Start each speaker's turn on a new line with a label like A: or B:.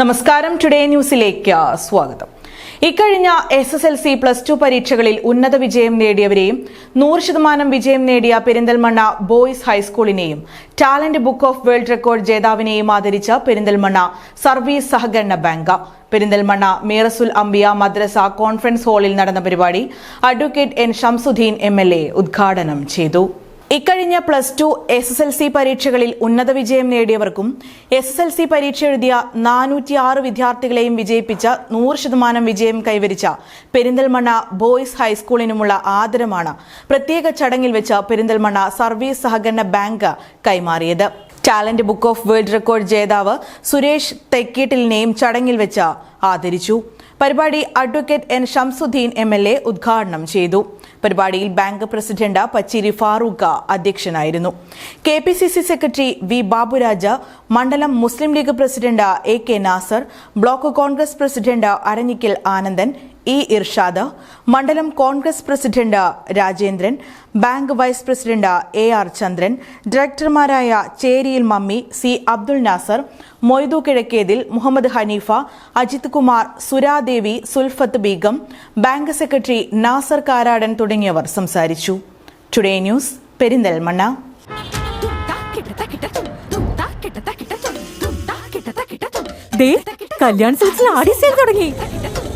A: നമസ്കാരം. ടുഡേ ന്യൂസിലേക്ക് സ്വാഗതം. ഇക്കഴിഞ്ഞ S S L C plus two പരീക്ഷകളിൽ ഉന്നത വിജയം നേടിയവരെയും നൂറ് ശതമാനം വിജയം നേടിയ Perinthalmanna boys ഹൈസ്കൂളിനെയും talent book of world record ജേതാവിനെയും ആദരിച്ച പെരിന്തൽമണ്ണ സർവീസ് സഹകരണ ബാങ്ക്. പെരിന്തൽമണ്ണ മീറസുൽ അംബിയ മദ്രസ കോൺഫറൻസ് ഹാളിൽ നടന്ന പരിപാടി അഡ്വക്കേറ്റ് എൻ ഷംസുദ്ദീൻ എം ഉദ്ഘാടനം ചെയ്തു. ഇക്കഴിഞ്ഞ plus two S S L C പരീക്ഷകളിൽ ഉന്നത വിജയം നേടിയവർക്കും എസ് എസ് എൽ സി പരീക്ഷ എഴുതിയ നാനൂറ്റിയാറ് വിദ്യാർത്ഥികളെയും വിജയിപ്പിച്ച നൂറ് ശതമാനം വിജയം കൈവരിച്ച പെരിന്തൽമണ്ണ ബോയ്സ് ഹൈസ്കൂളിനുമുള്ള ആദരമാണ് പ്രത്യേക ചടങ്ങിൽ വെച്ച് പെരിന്തൽമണ്ണ സർവീസ് സഹകരണ ബാങ്ക് കൈമാറിയത്. Talent book of world record ജേതാവ് സുരേഷ് തെക്കീട്ടിലിനെയും ചടങ്ങിൽ വെച്ച് ആദരിച്ചു. പരിപാടി advocate N Shamsudheen M L A ഉദ്ഘാടനം ചെയ്തു. പരിപാടിയിൽ ബാങ്ക് പ്രസിഡന്റ് പച്ചിരി ഫാറൂഖ അധ്യക്ഷനായിരുന്നു. K P C C secretary V Baburaj മണ്ഡലം Muslim League president A K Nasar block Congress president Aranhikkal Anandan E Irshad മണ്ഡലം Congress president Rajendran bank vice president A R Chandran ഡയറക്ടർമാരായ Cheriyil Mammi C Abdul Nasar Moidu Kizhakkethil Muhammad Haneefa Ajith Kumar Suradevi Sulfath Beegum bank secretary Nasar Karadan തുടങ്ങിയവർ സംസാരിച്ചു. Today news Perinthalmanna.
B: Kalyan സിൽക്സിൽ Aadi sale തുടങ്ങി.